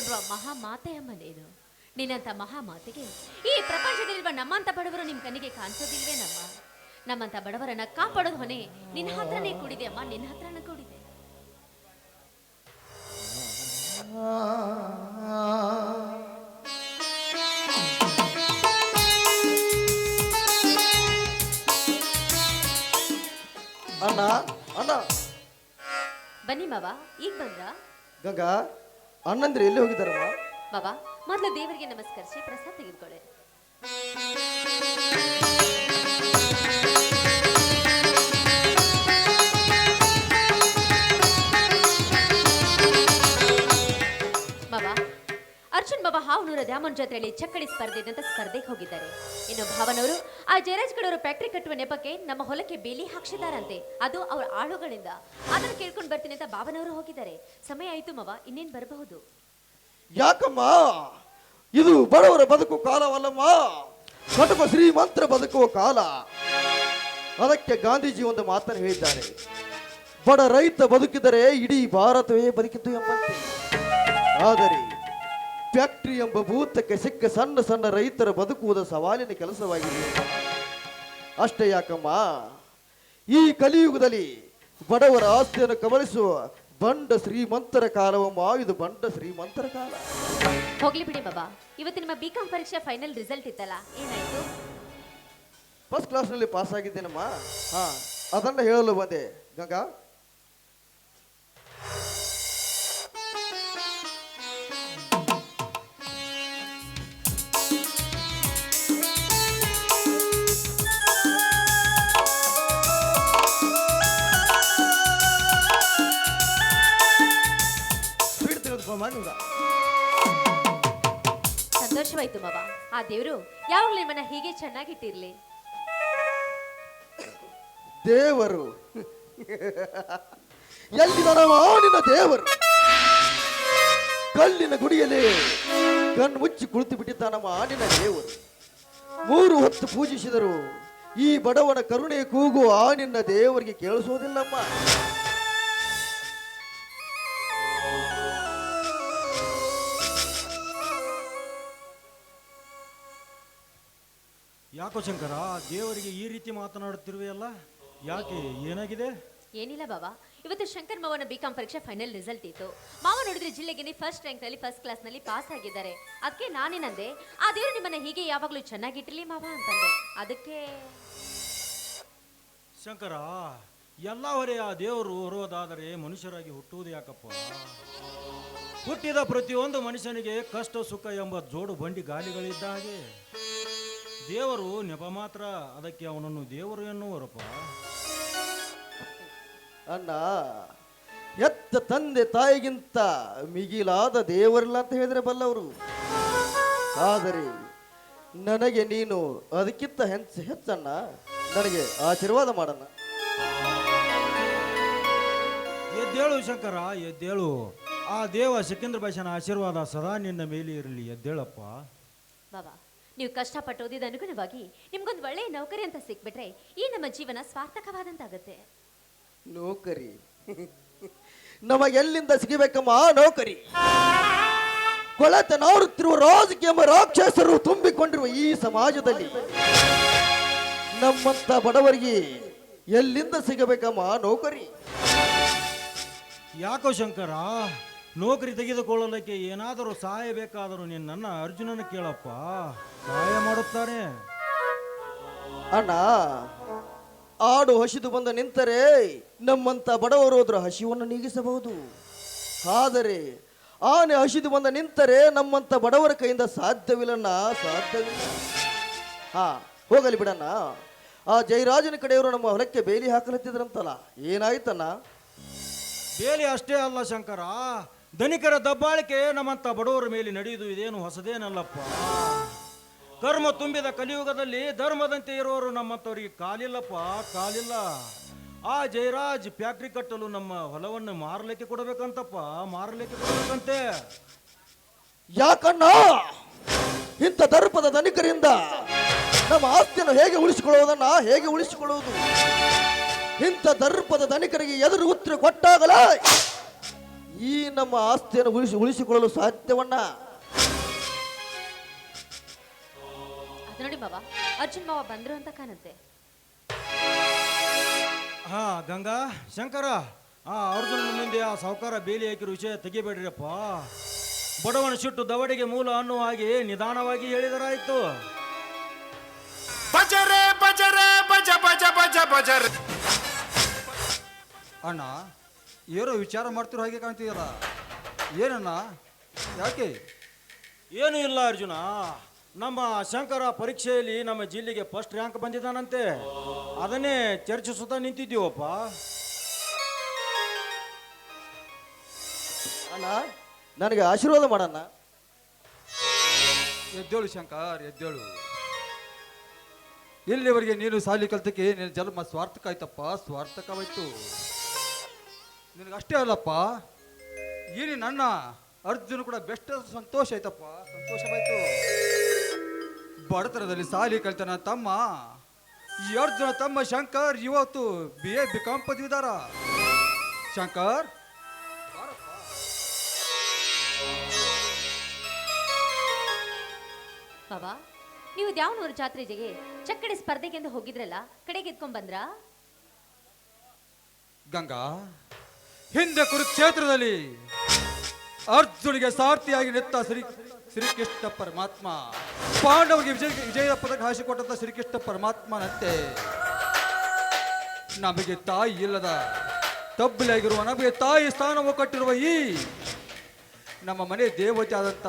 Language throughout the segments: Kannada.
ಸಂಹರಿಸಿ ಮಹಾ ಮಾತೆ ಅಮ್ಮ ನೀನು ನಿನ್ನಂಥ ನೀನು ನಿನ್ನಂತ ಮಹಾಮಾತೆಗೆ ಈ ಪ್ರಪಂಚದಲ್ಲಿರುವ ನಮ್ಮಂತ ಬಡವರು ನಿಮ್ ಕಣ್ಣಿಗೆ ಕಾಣಿಸೋದಿಲ್ವೇ ನಮ್ಮ ನಮ್ಮಂತ ಬಡವರನ್ನ ಕಾಪಾಡೋದು ಹೊಣೆ ನಿನ್ನ ಹತ್ರನೇ ಕೂಡಿದೆ ಅಮ್ಮ ನಿನ್ನ ಹತ್ರನ ಕೂಡಿದೆ. ಅಣ್ಣ ಅಣ್ಣ. ಬನ್ನಿ ಮಾವ ಈಗ ಬಂದ್ರ? ಗಂಗಾ ಅಣ್ಣಂದ್ರೆ ಎಲ್ಲಿ ಹೋಗಿದ್ದಾರಮ್ಮ? ಬಾಬಾ ಮೊದಲು ದೇವರಿಗೆ ನಮಸ್ಕರಿಸಿ ಪ್ರಸಾದ ತೆಗೆದುಕೊಳ್ಳಿ. ಅರ್ಜುನ್ ಬಾಬಾ ಹಾವನೂರ ದ್ಯಾಮನ್ ಜಾತ್ರೆಯಲ್ಲಿ ಚಕ್ಕಡಿ ಸ್ಪರ್ಧೆದಂತ ಸ್ಪರ್ಧೆಗೆ ಹೋಗಿದ್ದಾರೆ. ಇನ್ನು ಭಾವನವರು, ಆ ಜಯರಾಜ್ ಗಡವರು ಫ್ಯಾಕ್ಟ್ರಿ ಕಟ್ಟುವ ನೆಪಕ್ಕೆ ನಮ್ಮ ಹೊಲಕ್ಕೆ ಬೇಲಿ ಹಾಕ್ಸಿದಾರಂತೆ ಅದು ಅವ್ರ ಆಳುಗಳಿಂದ. ಅದನ್ನು ಕೇಳ್ಕೊಂಡು ಬರ್ತೀನಿ ಅಂತ ಭಾವನವರು ಹೋಗಿದ್ದಾರೆ. ಸಮಯ ಆಯ್ತು ಮವ, ಇನ್ನೇನ್ ಬರಬಹುದು? ಯಾಕಮ್ಮ? ಇದು ಬಡವರ ಬದುಕು ಕಾಲವಲ್ಲಮ್ಮ. ಕಟುಕ ಶ್ರೀಮಂತ್ರ ಬದುಕುವ ಕಾಲ. ಅದಕ್ಕೆ ಗಾಂಧೀಜಿ ಒಂದು ಮಾತನ್ನು ಹೇಳಿದ್ದಾರೆ. ಬಡ ರೈತ ಬದುಕಿದರೆ ಇಡೀ ಭಾರತವೇ ಬದುಕಿತು ಎಂಬಂತೆ. ಆದರೆ ಫ್ಯಾಕ್ಟ್ರಿ ಎಂಬ ಭೂತಕ್ಕೆ ಸಿಕ್ಕ ಸಣ್ಣ ಸಣ್ಣ ರೈತರ ಬದುಕುವುದು ಸವಾಲಿನ ಕೆಲಸವಾಗಿದೆ. ಅಷ್ಟೇ ಯಾಕಮ್ಮ? ಈ ಕಲಿಯುಗದಲ್ಲಿ ಬಡವರ ಆಸ್ತಿಯನ್ನು ಕಬಳಿಸುವ ಬಂಡ ಶ್ರೀಮಂತರ ಕಾಲವಮ್ಮ ಇದು ಬಂಡ ಶ್ರೀಮಂತರ ಕಾಲ. ಹೋಗ್ಲಿ ಬಿಡಿ ಬಾಬಾ. ಇವತ್ತು ನಿಮ್ಮ ಬಿ ಕಾಮ್ ಪರೀಕ್ಷೆ ಫೈನಲ್ ರಿಸಲ್ಟ್ ಇತ್ತಲ್ಲ ಏನಾಯ್ತು? ಫಸ್ಟ್ ಕ್ಲಾಸ್ನಲ್ಲಿ ಪಾಸ್ ಆಗಿದ್ದೇನಮ್ಮ? ಹಾ ಅದನ್ನ ಹೇಳಲು ಬಂದೆ. ಗಂಗಾ ಸಂತೋಷವಾಯ್ತು ಬಾಬಾ. ಆ ದೇವರು ಯಾವಾಗಲೂ ನಿಮ್ಮನ್ನ ಹೀಗೆ ಚೆನ್ನಾಗಿಟ್ಟಿರ್ಲಿ? ದೇವರು. ಎಲ್ಲಿ ನಿನ್ನ ದೇವರು. ಕಲ್ಲಿನ ಗುಡಿಯಲ್ಲಿ ಕಣ್ಣು ಮುಚ್ಚಿ ಕುಳಿತು ಬಿಟ್ಟಿದ್ದಾನಮ್ಮ ಆಡಿನ ದೇವರು. ಮೂರು ಹೊತ್ತು ಪೂಜಿಸಿದರು ಈ ಬಡವನ ಕರುಣೆ ಕೂಗು ಆ ನಿನ್ನ ದೇವರಿಗೆ ಕೇಳಿಸೋದಿಲ್ಲಮ್ಮ ಯಾಕೋ ಶಂಕರ ದೇವರಿಗೆ ಈ ರೀತಿ ಮಾತನಾಡುತ್ತಿರುವೆಯಲ್ಲ? ಯಾಕೆ ಏನಾಗಿದೆ? ಏನಿಲ್ಲ ಬಾಬಾ. ಇವತ್ತು ಶಂಕರ್ ಮಾವನ ಬಿ ಕಾಮ್ ಪರೀಕ್ಷೆ ಫೈನಲ್ ರಿಸಲ್ಟ್ ಇತ್ತು. ಮಾವ ನೋಡಿದ್ರೆ ಜಿಲ್ಲೆಗೆ ಫಸ್ಟ್ ರ್ಯಾಂಕ್ನಲ್ಲಿ ಫಸ್ಟ್ ಕ್ಲಾಸ್ನಲ್ಲಿ ಪಾಸ್ ಆಗಿದ್ದಾರೆ. ಅದಕ್ಕೆ ನಾನೇನಂದೆ ಆ ದೇವರು ನಿಮ್ಮನ್ನ ಹೀಗೆ ಯಾವಾಗಲೂ ಚೆನ್ನಾಗಿಟ್ಟಲಿ ಮಾವ ಅಂತಂದೆ. ಅದಕ್ಕೆ ಶಂಕರ ಎಲ್ಲ ಹೊರೆ ಆ ದೇವರು ಹೊರೋದಾದರೆ ಮನುಷ್ಯರಾಗಿ ಹುಟ್ಟುವುದು ಯಾಕಪ್ಪ? ಹುಟ್ಟಿದ ಪ್ರತಿಯೊಂದು ಮನುಷ್ಯನಿಗೆ ಕಷ್ಟ ಸುಖ ಎಂಬ ಜೋಡು ಬಂಡಿ ಗಾಲಿಗಳಿದ್ದ ಹಾಗೆ ದೇವರು ನೆಪ ಮಾತ್ರ ಅದಕ್ಕೆ ಅವನನ್ನು ದೇವರು ಎನ್ನುವರಪ್ಪ. ಅಣ್ಣ ಎತ್ತ ತಂದೆ ತಾಯಿಗಿಂತ ಮಿಗಿಲಾದ ದೇವರಿಲ್ಲ ಅಂತ ಹೇಳಿದ್ರೆ ಬಲ್ಲವರು. ಆದರೆ ನನಗೆ ನೀನು ಅದಕ್ಕಿಂತ ಹೆಚ್ಚು ಹೆಚ್ಚಣ್ಣ. ನನಗೆ ಆಶೀರ್ವಾದ ಮಾಡಣ್ಣ. ಎದ್ದೇಳು ಶಂಕರ ಎದ್ದೇಳು. ಆ ದೇವ ಸಿಕಂದ್ರ ಭಾಷನ ಆಶೀರ್ವಾದ ಸದಾ ನಿನ್ನ ಮೇಲೆ ಇರಲಿ ಎದ್ದೇಳಪ್ಪ. ಬಾಬಾ. ನೀವು ಕಷ್ಟಪಟ್ಟು ಓದಿದ ಅನುಗುಣವಾಗಿ ನಿಮ್ಗೊಂದು ಒಳ್ಳೆಯ ನೌಕರಿ ಅಂತ ಸಿಕ್ಬಿಟ್ರೆ ಈ ನಮ್ಮ ಜೀವನ ಸ್ವಾರ್ಥಕವಾದಂತಾಗುತ್ತೆ. ನೌಕರಿ. ನಮಗೆಲ್ಲಿಂದ ಸಿಗಬೇಕಮ್ಮ ನೌಕರಿ. ಕೊಳತ ನಾರುತ್ತಿರುವ ರಾಜಕೀಯ ರಾಕ್ಷಸರು ತುಂಬಿಕೊಂಡಿರುವ ಈ ಸಮಾಜದಲ್ಲಿ ನಮ್ಮಂತ ಬಡವರಿಗೆ ಎಲ್ಲಿಂದ ಸಿಗಬೇಕಮ್ಮ ನೌಕರಿ? ಯಾಕೋ ಶಂಕರ? ನೌಕರಿ ತೆಗೆದುಕೊಳ್ಳಲಿಕ್ಕೆ ಏನಾದರೂ ಸಹಾಯ ಬೇಕಾದರೂ ನಿನ್ನನ್ನ ಅರ್ಜುನನ ಕೇಳಪ್ಪ. ಸಹಾಯ ಮಾಡುತ್ತಾರೆ. ಅಣ್ಣ ಆಡು ಹಸಿದು ಬಂದ ನಿಂತರೆ ನಮ್ಮಂತ ಬಡವರು ಹೋದ್ರ ಹಸಿವನ್ನು ನೀಗಿಸಬಹುದು. ಆದರೆ ಆನೆ ಹಸಿದು ಬಂದ ನಿಂತರೆ ನಮ್ಮಂತ ಬಡವರ ಕೈಯಿಂದ ಸಾಧ್ಯವಿಲ್ಲಣ್ಣ ಸಾಧ್ಯವಿಲ್ಲ. ಹಾ ಹೋಗಲಿ ಬಿಡಣ್ಣ. ಆ ಜಯರಾಜನ ಕಡೆಯವರು ನಮ್ಮ ಹೊಲಕ್ಕೆ ಬೇಲಿ ಹಾಕಲತ್ತಿದ್ರಂತಲ್ಲ ಏನಾಯ್ತಣ್ಣ? ಬೇಲಿ ಅಷ್ಟೇ ಅಲ್ಲ ಶಂಕರ. ಧನಿಕರ ದಬ್ಬಾಳಿಕೆ ನಮ್ಮಂತ ಬಡವರ ಮೇಲೆ ನಡೆಯುವುದು, ಇದೇನು ಹೊಸದೇನಲ್ಲಪ್ಪ? ಕರ್ಮ ತುಂಬಿದ ಕಲಿಯುಗದಲ್ಲಿ ಧರ್ಮದಂತೆ ಇರೋರು ನಮ್ಮಂಥವ್ರಿಗೆ ಕಾಲಿಲ್ಲಪ್ಪ, ಕಾಲಿಲ್ಲ. ಆ ಜಯರಾಜ್ ಫ್ಯಾಕ್ಟ್ರಿ ಕಟ್ಟಲು ನಮ್ಮ ಹೊಲವನ್ನು ಮಾರಲಿಕ್ಕೆ ಕೊಡಬೇಕಂತಪ್ಪ, ಮಾರಲಿಕ್ಕೆ ಕೊಡಬೇಕಂತೆ. ಯಾಕಣ್ಣ? ಇಂಥ ದರ್ಪದ ಧನಿಕರಿಂದ ನಮ್ಮ ಆಸ್ತಿಯನ್ನು ಹೇಗೆ ಉಳಿಸಿಕೊಳ್ಳುವುದನ್ನ ಹೇಗೆ ಉಳಿಸಿಕೊಳ್ಳುವುದು? ಇಂಥ ದರ್ಪದ ಧನಿಕರಿಗೆ ಎದುರು ಉತ್ತರ ಕೊಟ್ಟಾಗಲ ಈ ನಮ್ಮ ಆಸ್ತಿಯನ್ನು ಉಳಿಸಿ ಉಳಿಸಿಕೊಳ್ಳಲು ಸಾಧ್ಯವನ್ನ? ಅದು ನೋಡಿ ಬಾಬಾ ಅರ್ಜುನ್ ಮಾವ ಬಂದ್ರು ಅಂತ ಕಾಣುತ್ತೆ. ಹಾ ಗಂಗಾ ಶಂಕರ. ಆ ಅರ್ಜುನ್ ಮುಂದೆ ಆ ಸಾವುಕಾರ ಬೇಲಿ ಹಾಕಿರೋ ವಿಷಯ ತೆಗಿಬೇಡ್ರಿಯಪ್ಪ. ಬಡವನ ಸಿಟ್ಟು ದವಡಿಗೆ ಮೂಲ ಅನ್ನುವ ಹಾಗೆ ನಿಧಾನವಾಗಿ ಹೇಳಿದರಾಯ್ತು. ಬಜರೆ ಬಜರೆ ಬಜ ಬಜ ಬಜ ಬಜರೆ. ಅಣ್ಣ ಏನೋ ವಿಚಾರ ಮಾಡ್ತಿರೋ ಹಾಗೆ ಕಾಣ್ತಿದಲ್ಲ ಏನಣ್ಣ? ಯಾಕೆ? ಏನೂ ಇಲ್ಲ ಅರ್ಜುನ. ನಮ್ಮ ಶಂಕರ ಪರೀಕ್ಷೆಯಲ್ಲಿ ನಮ್ಮ ಜಿಲ್ಲೆಗೆ ಫಸ್ಟ್ ರ್ಯಾಂಕ್ ಬಂದಿದ್ದಾನಂತೆ. ಅದನ್ನೇ ಚರ್ಚಿಸುತ್ತಾ ನಿಂತಿದ್ದೀವಪ್ಪ. ಅಣ್ಣ ನನಗೆ ಆಶೀರ್ವಾದ ಮಾಡಣ್ಣ. ಎದ್ದೇಳು ಶಂಕರ್ ಎದ್ದೇಳು. ಇಲ್ಲಿವರೆಗೆ ನೀನು ಸಾಲಿ ಕಲ್ತಕ್ಕೆ ನಿನ್ನ ಜನ್ಮ ಸ್ವಾರ್ಥಕಾಯ್ತಪ್ಪ ಸ್ವಾರ್ಥಕವಾಯ್ತು ನಿನಗಷ್ಟೇ ಅಲ್ಲಪ್ಪ. ಏನಿ ನನ್ನ ಅರ್ಜುನ ಕೂಡ ಬೆಸ್ಟ್ ಸಂತೋಷ ಆಯ್ತಪ್ಪ. ಸಂತೋಷವಾಯ್ತು ಬಡತನದಲ್ಲಿ ಸಾಲಿ ಕಲ್ತನ ತಮ್ಮ. ಈ ಅರ್ಜುನ ತಮ್ಮ ಶಂಕರ್ ಇವತ್ತು ಬಿ ಎ ಬಿ ಕಾಂ ಪದವಿದಾರ ಶಂಕರ್? ಬಾಬಾ ನೀವು ದ್ಯಾವನೂರು ಜಾತ್ರೆಗೆ ಚಕ್ಕಡಿ ಸ್ಪರ್ಧೆಗೆಂದು ಹೋಗಿದ್ರಲ್ಲ ಕಡೆಗೆ ಎತ್ಕೊಂಡ್ ಬಂದ್ರಾ? ಗಂಗಾ? ಹಿಂದೆ ಕುರುಕ್ಷೇತ್ರದಲ್ಲಿ ಅರ್ಜುನಿಗೆ ಸಾರ್ಥಿಯಾಗಿ ನೆತ್ತ ಶ್ರೀ ಶ್ರೀಕೃಷ್ಣ ಪರಮಾತ್ಮ. ಪಾಂಡವರಿಗೆ ವಿಜಯ ವಿಜಯದ ಪದಕ ಹಾಸಿಕೊಟ್ಟಂತ ಶ್ರೀಕೃಷ್ಣ ಪರಮಾತ್ಮನಂತೆ. ನಮಗೆ ತಾಯಿ ಇಲ್ಲದ ತಬ್ಬಲಾಗಿರುವ ನಮಗೆ ತಾಯಿ ಸ್ಥಾನವು ಕಟ್ಟಿರುವ ಈ ನಮ್ಮ ಮನೆ ದೇವತೆ ಆದಂತ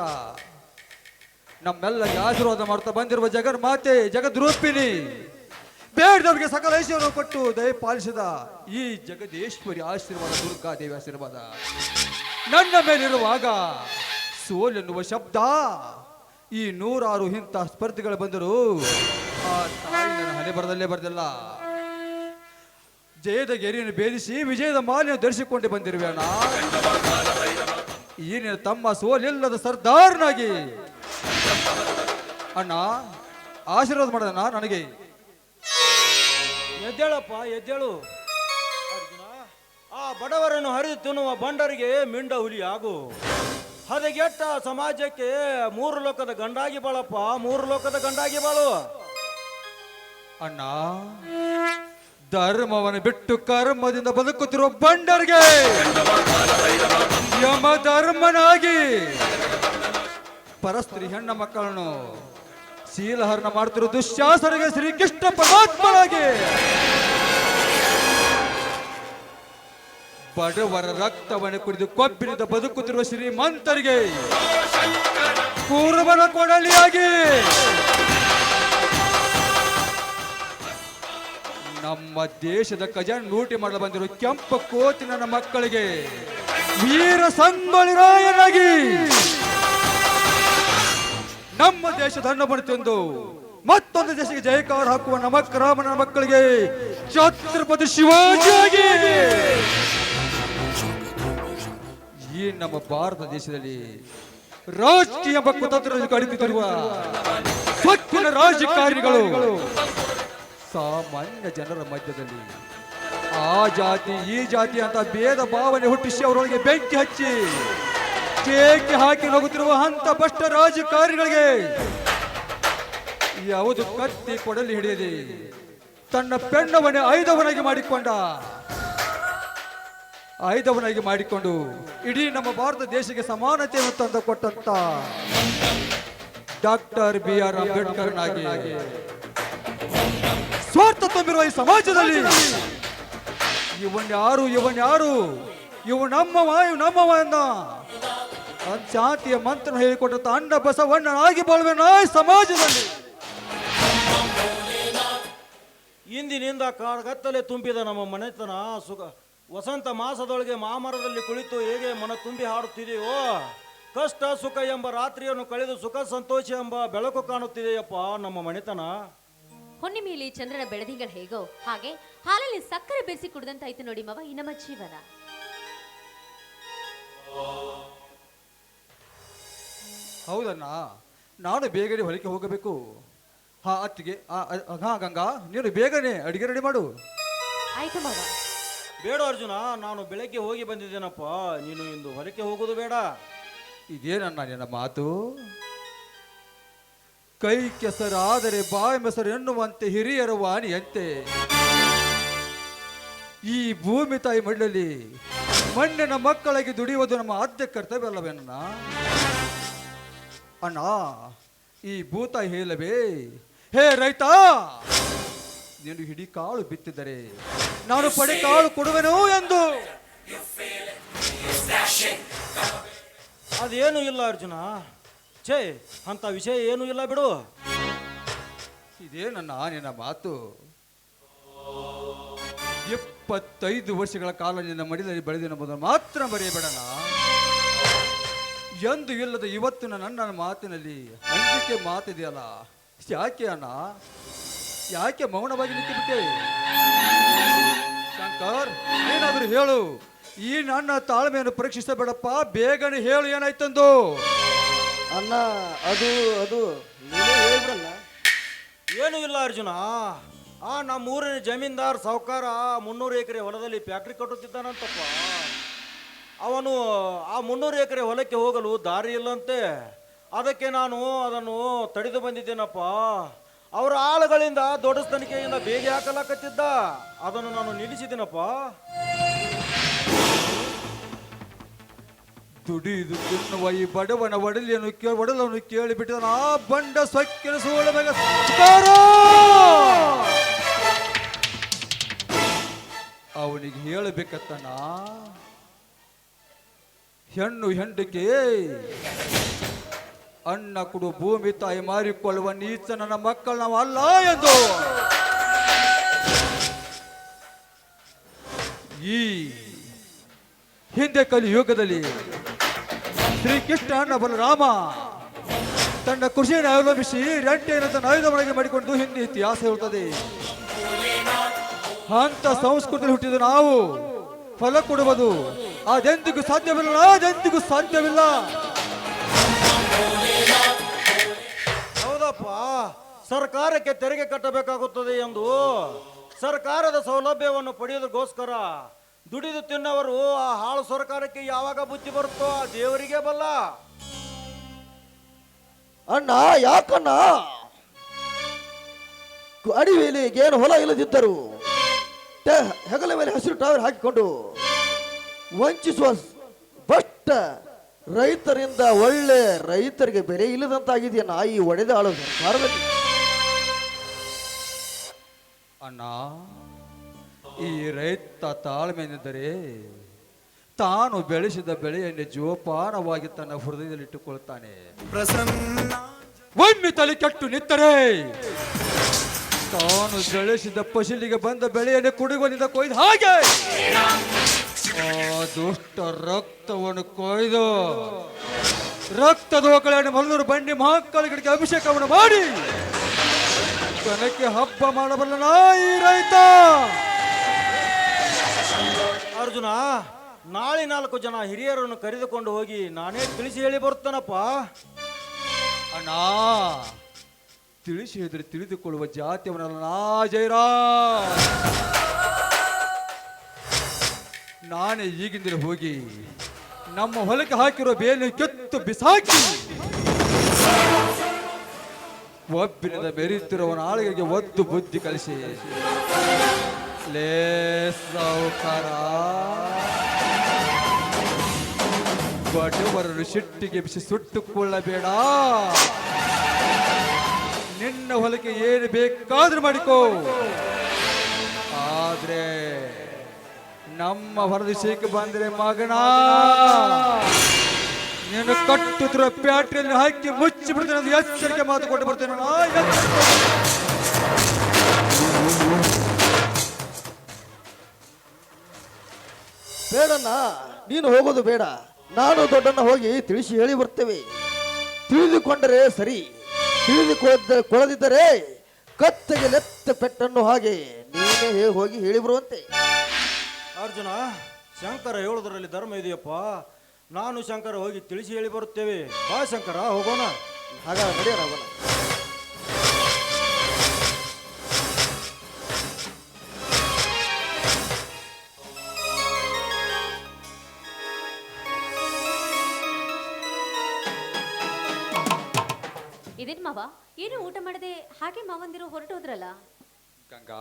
ನಮ್ಮೆಲ್ಲ ಆಶೀರ್ವಾದ ಮಾಡ್ತಾ ಬಂದಿರುವ ಜಗನ್ಮಾತೆ ಜಗದ್ರೂಪಿಣಿ. ಬೇಡದವರಿಗೆ ಸಕಲ ಐಶ್ವರ್ಯ ಕೊಟ್ಟು ದಯ ಪಾಲಿಸಿದ ಈ ಜಗದೀಶ್ವರಿ ಆಶೀರ್ವಾದ ದುರ್ಗಾದೇವಿ ಆಶೀರ್ವಾದ. ನನ್ನ ಮೇಲಿರುವಾಗ ಸೋಲೆನ್ನುವ ಶಬ್ದ, ಈ ನೂರಾರು ಇಂಥ ಸ್ಪರ್ಧಿಗಳು ಬಂದರು ಆ ತಾಯಿ ನನ್ನ ಹಣೆ ಬರದಲ್ಲೇ ಬರೆದಿಲ್ಲ. ಜಯದ ಗೆರೆಯನ್ನು ಭೇದಿಸಿ ವಿಜಯದ ಮಾಲೆಯನ್ನು ಧರಿಸಿಕೊಂಡು ಬಂದಿರುವೆ ಅಣ್ಣ ಈ ತಮ್ಮ ಸೋಲಿಲ್ಲದ ಸರ್ದಾರ್ನಾಗಿ. ಅಣ್ಣ, ಆಶೀರ್ವಾದ ಮಾಡೋಣ ನನಗೆ. ಎದ್ದೇಳಪ್ಪ, ಎದ್ದೇಳು. ಅರ್ಜುನ, ಆ ಬಡವರನ್ನು ಹರಿದು ತಿನ್ನುವ ಬಂಡರಿಗೆ ಮಿಂಡ ಹುಲಿ ಆಗು. ಹದಗೆಟ್ಟ ಸಮಾಜಕ್ಕೆ ಮೂರು ಲೋಕದ ಗಂಡಾಗಿ ಬಾಳಪ್ಪ, ಮೂರು ಲೋಕದ ಗಂಡಾಗಿ ಬಾಳು. ಅಣ್ಣ, ಧರ್ಮವನ್ನು ಬಿಟ್ಟು ಕರ್ಮದಿಂದ ಬದುಕುತ್ತಿರುವ ಬಂಡರಿಗೆ ಯಮ ಧರ್ಮನಾಗಿ. ಪರಸ್ತ್ರೀ ಹೆಣ್ಣ ಮಕ್ಕಳನ್ನು ಶೀಲಹರಣ ಮಾಡುತ್ತಿರುವ ದುಶ್ಯಾಸನಿಗೆ ಶ್ರೀಕೃಷ್ಣ ಪರಮಾತ್ಮನಾಗಿ. ಬಡವರ ರಕ್ತವನ್ನು ಕುಡಿದು ಕೊಬ್ಬಿನಿಂದ ಬದುಕುತ್ತಿರುವ ಶ್ರೀಮಂತರಿಗೆ ಕೂರ್ಮನ ಕೊಡಲಿಯಾಗಿ. ನಮ್ಮ ದೇಶದ ಖಜಾನೆ ಲೂಟಿ ಮಾಡಲು ಬಂದಿರುವ ಕೆಂಪು ಕೋತಿನ ಮಕ್ಕಳಿಗೆ ವೀರ ಸಂಗೊಳ್ಳಿ ರಾಯನಾಗಿ. ನಮ್ಮ ದೇಶದ ಹಣ್ಣು ತಿಂದು ಮತ್ತೊಂದು ದೇಶಕ್ಕೆ ಜಯಕಾರ ಹಾಕುವ ನಮಕ್ರಾಮನ ಮಕ್ಕಳಿಗೆ ಛತ್ರಪತಿ ಶಿವಾಜಿಯಾಗಿ. ಈ ನಮ್ಮ ಭಾರತ ದೇಶದಲ್ಲಿ ರಾಜಕೀಯ ಕುತಂತ್ರ ಕಡಿತಿರುವ ಸ್ವಚ್ಛನ ರಾಜಕಾರಣಿಗಳು, ಸಾಮಾನ್ಯ ಜನರ ಮಧ್ಯದಲ್ಲಿ ಆ ಜಾತಿ, ಈ ಜಾತಿ ಅಂತ ಭೇದ ಭಾವನೆ ಹುಟ್ಟಿಸಿ ಅವರೊಳಗೆ ಬೆಂಕಿ ಹಚ್ಚಿ ಕೇಕೆ ಹಾಕಿ ಹೋಗುತ್ತಿರುವ ಹಂತ ಭಷ್ಟ ರಾಜಕಾರಣಿಗಳಿಗೆ ಯಾವುದು ಕತ್ತಿ ಕೊಡಲಿ ಹಿಡಿಯದೆ ತನ್ನ ಪೆಣ್ಣವನೇ ಆಯುಧವನಾಗಿ ಮಾಡಿಕೊಂಡ. ಆಯುಧವನಾಗಿ ಮಾಡಿಕೊಂಡು ಇಡೀ ನಮ್ಮ ಭಾರತ ದೇಶಕ್ಕೆ ಸಮಾನತೆಯನ್ನು ತಂದು ಕೊಟ್ಟಂತ ಡಾಕ್ಟರ್ ಬಿ ಆರ್ ಅಂಬೇಡ್ಕರ್ನಾಗಿ ಸ್ವಾರ್ಥ ತುಂಬಿರುವ ಈ ಸಮಾಜದಲ್ಲಿ ಇವನ್ ಯಾರು ಇವನ್ ಯಾರು ಇವು ನಮ್ಮವ ಇವು ನಮ್ಮವ ಎಂದ ಶಾಂತಿಯ ಮಂತ್ರ ಹೇಳಿಕೊಟ್ಟ ಅಣ್ಣ ಬಸವಣ್ಣನಾಗಿ ಬಾಳ್ವೆನ ಸಮಾಜದಲ್ಲಿ. ಇಂದಿನಿಂದ ಕಾಡ್ಗತ್ತಲೆ ತುಂಬಿದ ನಮ್ಮ ಮನೆತನ ಸುಖ ವಸಂತ ಮಾಸದೊಳಗೆ ಮಾಮರದಲ್ಲಿ ಕುಳಿತು ಹೇಗೆ ಮನ ತುಂಬಿ ಹಾಡುತ್ತಿದೆಯೋ ಕಷ್ಟ ಸುಖ ಎಂಬ ರಾತ್ರಿಯನ್ನು ಕಳೆದು ಸುಖ ಸಂತೋಷ ಎಂಬ ಬೆಳಕು ಕಾಣುತ್ತಿದೆಯಪ್ಪ ನಮ್ಮ ಮನೆತನ. ಹುಣ್ಣಿಮೆಯಲ್ಲಿ ಚಂದ್ರನ ಬೆಳದಿಂಗಳು ಹೇಗೋ ಹಾಗೆ ಹಾಲಲ್ಲಿ ಸಕ್ಕರೆ ಬೆರೆಸಿ ಕುಡಿದಂತಾಯ್ತು ನೋಡಿ ಮವ ಈ ನಮ್ಮ ಜೀವನ. ಹೌದಣ್ಣ. ನಾನು ಬೇಗನೆ ಹೊಲಿಕೆ ಹೋಗಬೇಕು. ಹಾ ಅತ್ತಿಗೆ ಆ, ಹಾ ಗಂಗಾ ನೀನು ಬೇಗನೆ ಅಡಿಗೆ ರೆಡಿ ಮಾಡು. ಆಯ್ತು ಮಗ ಬೇಡ ಅರ್ಜುನ ನಾನು ಬೆಳಗ್ಗೆ ಹೋಗಿ ಬಂದಿದ್ದೇನಪ್ಪ. ನೀನು ಇಂದು ಹೊರಕ್ಕೆ ಹೋಗೋದು ಬೇಡ. ಇದೇನಣ್ಣ ನಿನ್ನ ಮಾತು? ಕೈ ಕೆಸರಾದರೆ ಬಾಯಿ ಮೊಸರು ಎನ್ನುವಂತೆ ಹಿರಿಯರ ವಾಣಿಯಂತೆ. ಈ ಭೂಮಿ ತಾಯಿ ಮಣ್ಣಲ್ಲಿ ಮಣ್ಣಿನ ಮಕ್ಕಳಿಗೆ ದುಡಿಯುವುದು ನಮ್ಮ ಆದ್ಯ ಕರ್ತವ್ಯವಲ್ಲವೇನಣ್ಣ ಅಣ್ಣ ಈ ಭೂತ ಹೇಳವೇ ಹೇ ರೈತ ನೀನು ಹಿಡಿ ಕಾಳು ಬಿತ್ತಿದರೆ ನಾನು ಪಡೆ ಕಾಳು ಕೊಡುವೆನು ಎಂದು. ಅದೇನು ಇಲ್ಲ ಅರ್ಜುನ. ಛೇ ಅಂತ ವಿಷಯ ಏನೂ ಇಲ್ಲ ಬಿಡು. ಇದೇ ನನ್ನ ನಿನ್ನ ಮಾತು. ಎಪ್ಪತ್ತೈದು ವರ್ಷಗಳ ಕಾಲ ನಿನ್ನ ಮಡಿಲಲ್ಲಿ ಬೆಳೆದಿನ ಮಾತ್ರ ಮರೆಯಬೇಡಣ ಎಂದು ಇಲ್ಲದ ಇವತ್ತಿನ ನನ್ನ ಮಾತಿನಲ್ಲಿ ಅಂಜಿಕೆ ಮಾತಿದೆಯಲ್ಲ? ಯಾಕೆ ಅಣ್ಣ? ಯಾಕೆ ಮೌನವಾಗಿ ನಿಂತಿಬಿಟ್ಟೆ? ಶಂಕರ್ ಏನಾದರೂ ಹೇಳು. ಈ ನನ್ನ ತಾಳ್ಮೆಯನ್ನು ಪರೀಕ್ಷಿಸಬೇಡಪ್ಪ. ಬೇಗನೆ ಹೇಳು ಏನಾಯ್ತಂದು? ಅಣ್ಣ ಅದು ಅದು ನೀವೇ ಹೇಳ್ರಣ್ಣ ಏನೂ ಇಲ್ಲ ಅರ್ಜುನ. ಆ ನಮ್ಮೂರಿನ ಜಮೀನ್ದಾರ್ ಸಾವುಕಾರ ಮುನ್ನೂರು ಎಕರೆ ಹೊಲದಲ್ಲಿ ಫ್ಯಾಕ್ಟ್ರಿ ಕಟ್ಟುತ್ತಿದ್ದಾನಂತಪ್ಪ. ಅವನು ಆ ಮುನ್ನೂರು ಎಕರೆ ಹೊಲಕ್ಕೆ ಹೋಗಲು ದಾರಿ ಇಲ್ಲಂತೆ. ಅದಕ್ಕೆ ನಾನು ಅದನ್ನು ತಡೆದು ಬಂದಿದ್ದೇನಪ್ಪ. ಅವರ ಆಳುಗಳಿಂದ ದೊಡ್ಡ ತನಿಖೆಯಿಂದ ಬೇಗ ಹಾಕಲಾಕತ್ತಿದ್ದ. ಅದನ್ನು ನಾನು ನಿಲ್ಲಿಸಿದ್ದೀನಪ್ಪ. ದುಡಿದು ತಿನ್ನುವ ಈ ಬಡವನ ಒಡಲಿಯನ್ನು ಕೇಳಿ ಒಡಲನ್ನು ಕೇಳಿಬಿಟ್ಟಿದ ಆ ಬಂಡ ಸೊಕ್ಕಿನ ಅವನಿಗೆ ಹೇಳಬೇಕತ್ತಣ್ಣ. ಹೆಣ್ಣು ಹೆಂಡಿಕೆ ಅಣ್ಣ ಕುಡು ಭೂಮಿ ತಾಯಿ ಮಾರಿಕೊಳ್ಳುವ ನೀಚ ನನ್ನ ಮಕ್ಕಳು ನಾವು ಅಲ್ಲ ಎಂದು. ಈ ಹಿಂದೆ ಕಲಿಯುಗದಲ್ಲಿ ಶ್ರೀಕೃಷ್ಣ ಬಲರಾಮ ತನ್ನ ಕೃಷಿಯನ್ನು ಅವಲಂಬಿಸಿ ರೆಂಟೆಯನ್ನು ತನ್ನ ಮನೆಗೆ ಮಾಡಿಕೊಂಡು ಹಿಂದೆ ಇತಿಹಾಸ ಹೇಳುತ್ತದೆ ಅಂತ ಸಂಸ್ಕೃತಿ ಹುಟ್ಟಿದ ನಾವು ಫಲ ಕೊಡುವುದು ಅದೆಂದಿಗೂ ಸಾಧ್ಯವಿಲ್ಲ ಅದೆಂದಿಗೂ ಸಾಧ್ಯವಿಲ್ಲ. ಹೌದಪ್ಪ ಸರ್ಕಾರಕ್ಕೆ ತೆರಿಗೆ ಕಟ್ಟಬೇಕಾಗುತ್ತದೆ ಎಂದು. ಸರ್ಕಾರದ ಸೌಲಭ್ಯವನ್ನು ಪಡೆಯೋದಕ್ಕೋಸ್ಕರ ದುಡಿದು ತಿನ್ನವರು ಆ ಹಾಳು ಸರ್ಕಾರಕ್ಕೆ ಯಾವಾಗ ಬುದ್ಧಿ ಬರುತ್ತೋ ಆ ದೇವರಿಗೆ ಬಲ್ಲ. ಅಣ್ಣ ಯಾಕಣ್ಣ? ಅಡಿವೇಲಿ ಏನು ಹೊಲ ಇಲ್ಲದಿದ್ದರು ಹೆಗಲ ಮೇಲೆ ಹಸಿರು ಟಾವರ್ ಹಾಕಿಕೊಂಡು ವಂಚಿಸುವ ಬಷ್ಟ ರೈತರಿಂದ ಒಳ್ಳೆ ರೈತರಿಗೆ ಬೆಲೆ ಇಲ್ಲದಂತಾಗಿದೆಯ ನಾಯಿ ಒಡೆದ ಆಳು ಸರ್ಕಾರದಲ್ಲಿ. ಅಣ್ಣ ಈ ರೈತ ತಾಳ್ಮೆಯಿಂದರೆ ತಾನು ಬೆಳೆಸಿದ ಬೆಳೆಯನ್ನು ಜೋಪಾನವಾಗಿ ತನ್ನ ಹೃದಯದಲ್ಲಿ ಇಟ್ಟುಕೊಳ್ತಾನೆ. ಪ್ರಸನ್ನ ಒಮ್ಮೆ ತಲೆ ಕೆಟ್ಟು ನಿಂತರೆ ತಾನು ಬೆಳೆಸಿದ ಫಸಲಿಗೆ ಬಂದ ಬೆಳೆಯನ್ನು ಕುಡಿಗೊಂಡಿದ್ದ ಕೊಯ್ದು ಹಾಗೆ. ದುಷ್ಟ ರಕ್ತವನ್ನು ಕೊಯ್ದು ರಕ್ತದ ಒಕ್ಕಳೆಯನ್ನು ಮಲ್ಲೂರು ಬಂಡಿ ಮಕ್ಕಳಿಗೆ ಅಭಿಷೇಕವನ್ನು ಮಾಡಿ ಕನಕ್ಕೆ ಹಬ್ಬ ಮಾಡಬಲ್ಲ ಈ ರೈತ. ಅರ್ಜುನ ನಾಳೆ ನಾಲ್ಕು ಜನ ಹಿರಿಯರನ್ನು ಕರೆದುಕೊಂಡು ಹೋಗಿ ನಾನೇ ತಿಳಿಸಿ ಹೇಳಿ ಬರ್ತಾನಪ್ಪ ಅಣ್ಣ ತಿಳಿಸಿ ಹೇಳಿದ್ರೆ ತಿಳಿದುಕೊಳ್ಳುವ ಜಾತಿಯವನಲ್ಲ ನಾ ಜೈರಾ ನಾನೇ ಈಗಿಂದಲೇ ಹೋಗಿ ನಮ್ಮ ಹೊಲಕ್ಕೆ ಹಾಕಿರೋ ಬೇಲಿ ಕೆತ್ತು ಬಿಸಾಕಿ. ಒಬ್ಬಿನಿಂದ ಬೆರೆಯುತ್ತಿರುವ ನಾಳಿಗೆ ಒತ್ತು ಬುದ್ಧಿ ಕಲಿಸಿ. ಲೇ ಸಾವುಕಾರ ಬಡವರನ್ನು ಸಿಟ್ಟಿಗೆ ಬಿಸಿ ಸುಟ್ಟುಕೊಳ್ಳಬೇಡ. ನಿನ್ನ ಹೊಲಕ್ಕೆ ಏನು ಬೇಕಾದ್ರೂ ಮಾಡಿಕೋ. ಆದ್ರೆ ನಮ್ಮ ಹೊರದೇಶಕ್ಕೆ ಬಂದ್ರೆ ಮಗನ? ನೀನು ಕಟ್ಟುತ್ತಿರುವ ಪ್ಯಾಟ್ರಿಯಲ್ಲಿ ಹಾಕಿ ಮುಚ್ಚಿ ಬಿಡ್ತೇನೆ ಅಂತ ಎಚ್ಚರಿಕೆ ಮಾತು ಕೊಟ್ಟು ಬರ್ತೇನೆ. ಬೇಡಣ್ಣ ನೀನು ಹೋಗೋದು ಬೇಡ. ನಾನು ದೊಡ್ಡಣ್ಣ ಹೋಗಿ ತಿಳಿಸಿ ಹೇಳಿ ಬರ್ತೇವೆ. ತಿಳಿದುಕೊಂಡರೆ ಸರಿ ತಿಳಿದುಕೊಳ್ಳದ ಕೊಳದಿದ್ದರೆ ಕತ್ತೆಗೆ ಲೆತ್ತ ಪೆಟ್ಟನ್ನು ಹಾಗೆ ನೀನೇ ಹೋಗಿ ಹೇಳಿ ಬರುವಂತೆ. ಅರ್ಜುನ ಶಂಕರ ಹೇಳುದರಲ್ಲಿ ಧರ್ಮ ಇದೆಯಪ್ಪ. ನಾನು ಶಂಕರ ಹೋಗಿ ತಿಳಿಸಿ ಹೇಳಿ ಬರುತ್ತೇವೆ. ಬಾ ಶಂಕರ ಹೋಗೋಣ. ಹಾಗಾದ್ರೆ ನಡೆಯ ಹೋಗೋಣ. ಏನು ಊಟ ಮಾಡದೆ ಹಾಗೆ ಮಾವಂದಿರು ಹೊರಟೋದ್ರಲ್ಲ? ಗಂಗಾ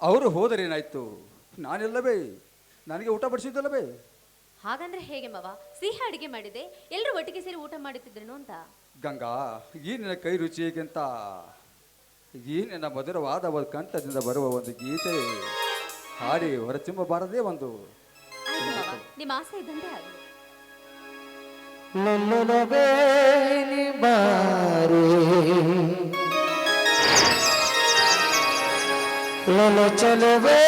ಅವರು ಹೋದರೇನಾಯ್ತು ನಾನೆಲ್ಲವೇ? ನನಗೆ ಊಟ ಬಡಿಸಿದ್ದಲ್ಲವೇ? ಹಾಗಂದ್ರೆ ಹೇಗೆ ಮಾವ? ಸಿಹಿ ಅಡಿಗೆ ಮಾಡಿದೆ ಎಲ್ಲರೂ ಒಟ್ಟಿಗೆ ಸೇರಿ ಊಟ ಮಾಡುತ್ತಿದ್ರೇನು ಅಂತ? ಗಂಗಾ ಈ ನಿನ್ನ ಕೈ ರುಚಿ ರುಚಿಗಿಂತ ಈ ನಿನ್ನ ಮಧುರವಾದ ಒಂದು ಕಂಠದಿಂದ ಬರುವ ಒಂದು ಗೀತೆ. ಹಾಡಿ ಹೊರಚಿಮ್ಮಬಾರದೇ ಒಂದು. ಆಯ್ತು ಮಾವ ನಿಮ್ಮ ಆಸೆ ಇದ್ದಂತೆ ಆಗಲಿ ಬಾರೆ ಲಲ ಚಲವೇ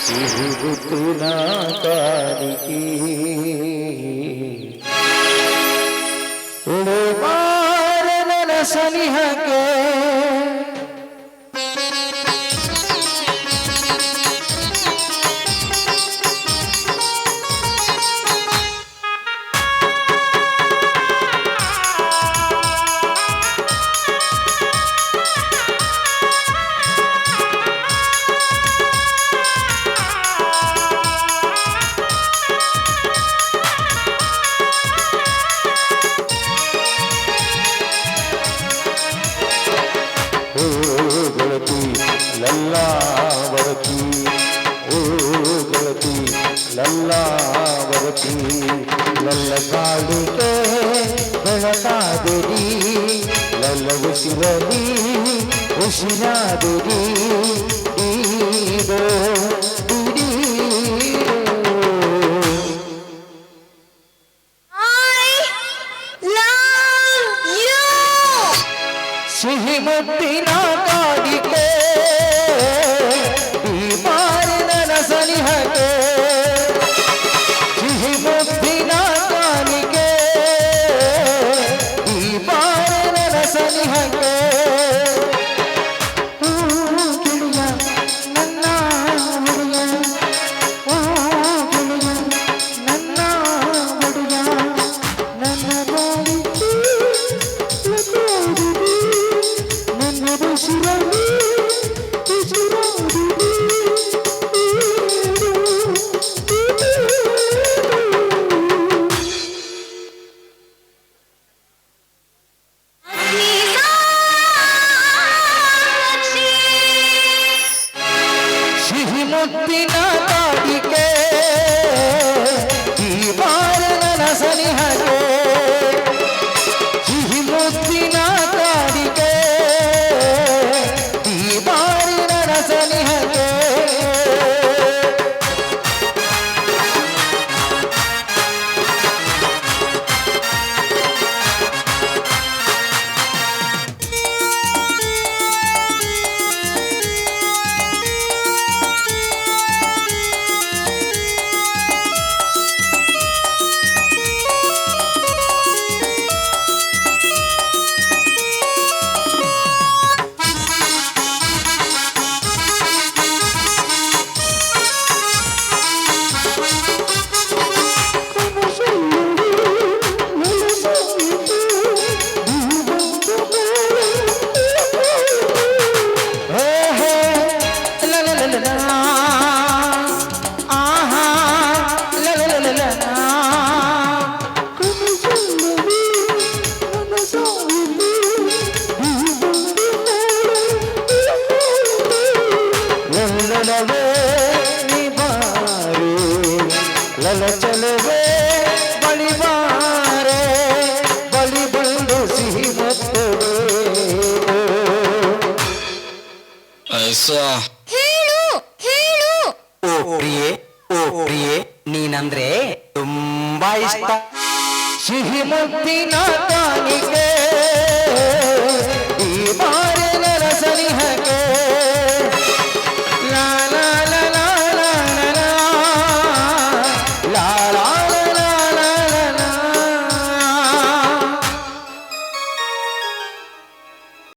ಸಿಹಿ ಮುತ್ತು ನೀಡು ಗೆಳತಿ ಲಲ್ಲಾವರತಿ ಓ ಗೆಳತಿ ಲಲ್ಲಾವರತಿ ಲಲ್ಲ ಕಾಡಿಗೆ ಬೆಳಕಾದಿರಿ ಲಲ್ಲ ಉಸಿರಲಿ ಉಸಿರಾದಿರಿ ಈರೋ ಸಿಹಿ ಮುತ್ತಿನ ಕಾಡಿಗೆ ಈ ಲಲ ಚಲವೇ ಬಳಿ ಬಾರೆ ಬಳಿ ಬಂದು ಸಿಹಿ ಮತ್ತು ಹೇಳು ಹೇಳು ಓ ಪ್ರಿಯೆ ಓ ಪ್ರಿಯೆ ನೀನಂದ್ರೆ ತುಂಬಾ ಇಷ್ಟ ಸಿಹಿ ಮುತ್ತಿನ ಕಾಣಿಕೆ ಈ ಬಾರಿನ ಸನಿಹಕ್ಕೆ